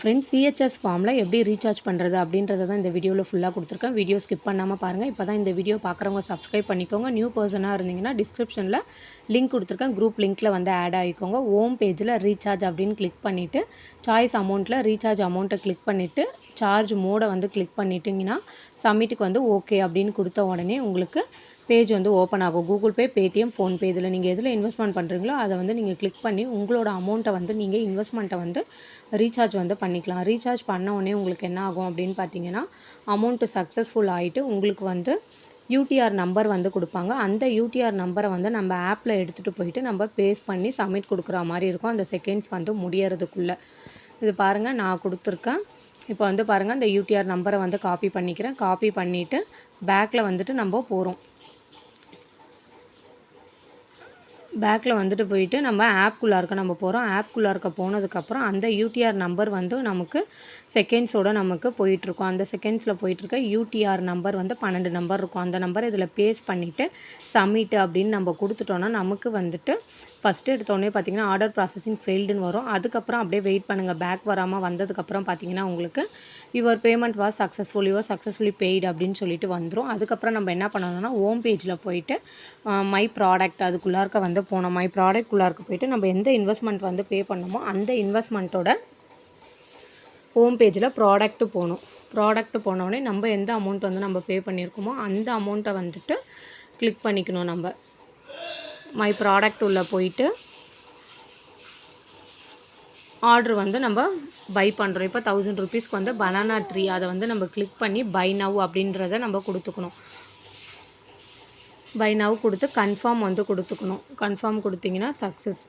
Friends CHS ஃபார்மில் எப்படி recharge பண்ணுறது அப்படின்றத தான் இந்த வீடியோவில் ஃபுல்லாக கொடுத்துருக்கேன். வீடியோ ஸ்கிப் பண்ணாமல் பாருங்கள் இப்போ தான் இந்த வீடியோ பார்க்குறவங்க சப்ஸ்கிரைப் பண்ணிக்கோங்க. நியூ பர்சனாக இருந்தீங்கன்னா டிஸ்கிரிப்ஷனில் லிங்க் கொடுத்துருக்கேன். குரூப் லிங்க்கில் வந்து ஆட் ஆகிக்கோங்க. ஹோம் பேஜில் ரீசார்ஜ் அப்படின்னு கிளிக் பண்ணிவிட்டு சாய்ஸ் அமௌண்ட்டில் ரீசார்ஜ் அமௌண்ட்டை கிளிக் பண்ணிவிட்டு சார்ஜ் மோடை வந்து கிளிக் பண்ணிட்டீங்கன்னா சப்மிட்டுக்கு வந்து ஓகே அப்படின்னு கொடுத்த உடனே உங்களுக்கு பேஜ் வந்து ஓப்பன் ஆகும். கூகுள் பே பேடிஎம் ஃபோன்பே இதில் நீங்கள் எதில் இன்வெஸ்ட்மெண்ட் பண்ணுறீங்களோ அதை வந்து நீங்கள் கிளிக் பண்ணி உங்களோட அமௌண்ட்டை வந்து நீங்கள் இன்வெஸ்ட்மெண்ட்டை வந்து ரீசார்ஜ் வந்து பண்ணிக்கலாம். ரீசார்ஜ் பண்ண உடனே உங்களுக்கு என்ன ஆகும் அப்படின்னு பார்த்தீங்கன்னா அமௌண்ட்டு சக்ஸஸ்ஃபுல் ஆகிட்டு உங்களுக்கு வந்து யூடிஆர் நம்பர் வந்து கொடுப்பாங்க. அந்த யூடிஆர் நம்பரை வந்து நம்ம ஆப்பில் எடுத்துகிட்டு போயிட்டு நம்ம பேஸ் பண்ணி சப்மிட் கொடுக்குற மாதிரி இருக்கும். அந்த செகண்ட்ஸ் வந்து முடியறதுக்குள்ளே. இது பாருங்கள் நான் கொடுத்துருக்கேன். இப்போ வந்து பாருங்கள் இந்த யூடிஆர் நம்பரை வந்து காப்பி பண்ணிக்கிறேன். காப்பி பண்ணிவிட்டு பேக்கில் வந்துட்டு நம்ம போகிறோம் பேக்கில் வந்துட்டு போயிட்டு நம்ம ஆப்குள்ளார்க்க நம்ம போகிறோம் ஆப்குள்ளார்க்க போனதுக்கப்புறம் அந்த யூடிஆர் நம்பர் வந்து நமக்கு செகண்ட்ஸோட நமக்கு போயிட்டுருக்கும். அந்த செகண்ட்ஸில் போயிட்டுருக்க யூடிஆர் நம்பர் வந்து பன்னெண்டு நம்பர் இருக்கும். அந்த நம்பர் இதில் பேஸ் பண்ணிவிட்டு சப்மிட் அப்படின்னு நம்ம கொடுத்துட்டோன்னா நமக்கு வந்துட்டு ஃபஸ்ட்டு எடுத்தோடனே பார்த்தீங்கன்னா ஆர்டர் ப்ராசஸிங் ஃபெயில்டுன்னு வரும். அதுக்கப்புறம் அப்படியே வெயிட் பண்ணுங்கள் பேக் வராமல் வந்ததுக்கப்புறம் பார்த்தீங்கன்னா உங்களுக்கு your payment was successful your successfully paid அப்படின்னு சொல்லிட்டு வந்துடும் அதுக்கப்புறம் நம்ம என்ன பண்ணணும்னா ஹோம் பேஜில் போயிட்டு மை ப்ராடக்ட் அதுக்குள்ளார்க்க வந்து போனோம்? மை ப்ராடக்ட்குள்ளார்க்க போயிட்டு நம்ம எந்த இன்வெஸ்ட்மெண்ட் வந்து பே பண்ணோமோ அந்த இன்வெஸ்ட்மெண்ட்டோட ஹோம் பேஜில் ப்ராடக்ட்டு போகணும். ப்ராடக்ட்டு போனோடனே நம்ம எந்த அமௌண்ட் வந்து நம்ம பே பண்ணியிருக்கோமோ அந்த அமௌண்ட்டை வந்துட்டு கிளிக் பண்ணிக்கணும் நம்ம. மை ப்ராடக்ட் உள்ளே போயிட்டு ஆர்டர் வந்து நம்ம பை பண்ணுறோம் இப்போ தௌசண்ட் ருபீஸ்க்கு வந்து பனானா ட்ரீ அதை வந்து நம்ம கிளிக் பண்ணி பை நவ் அப்படின்றத நம்ம கொடுத்துக்கணும். பை நவ் கொடுத்து கன்ஃபார்ம் வந்து கொடுத்துக்கணும். கன்ஃபார்ம் கொடுத்தீங்கன்னா சக்ஸஸ்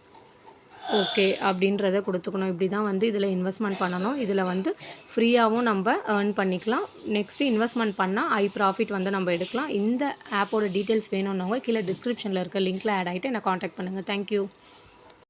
ஓகே அப்படின்றத கொடுத்துக்கணும். இப்படி தான் வந்து இதில் இன்வெஸ்ட்மெண்ட் பண்ணணும். இதில் வந்து ஃப்ரீயாகவும் நம்ம ஏர்ன் பண்ணிக்கலாம். நெக்ஸ்ட்டு இன்வெஸ்ட்மெண்ட் பண்ணால் ஐ ப்ராஃபிட் வந்து நம்ம எடுக்கலாம். இந்த ஆப்போட டீட்டெயில்ஸ் வேணும்னவங்க கீழே டிஸ்கிரிப்ஷனில் இருக்க லிங்க்கில் ஆட் ஆகிட்டு என்னை காண்டாக்ட் பண்ணுங்கள் தேங்க்யூ